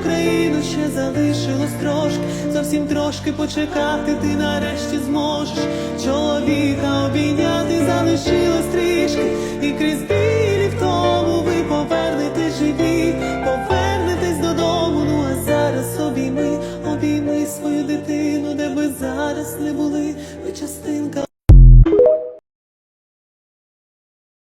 Україну ще залишилось трошки, зовсім трошки почекати, ти нарешті зможеш чоловіка обійняти, залишилось стрішки, і крізь білі в тому ви повернете живі, повернетесь додому. Ну а зараз обійми, обійми свою дитину, де ви зараз не були, ви частинка.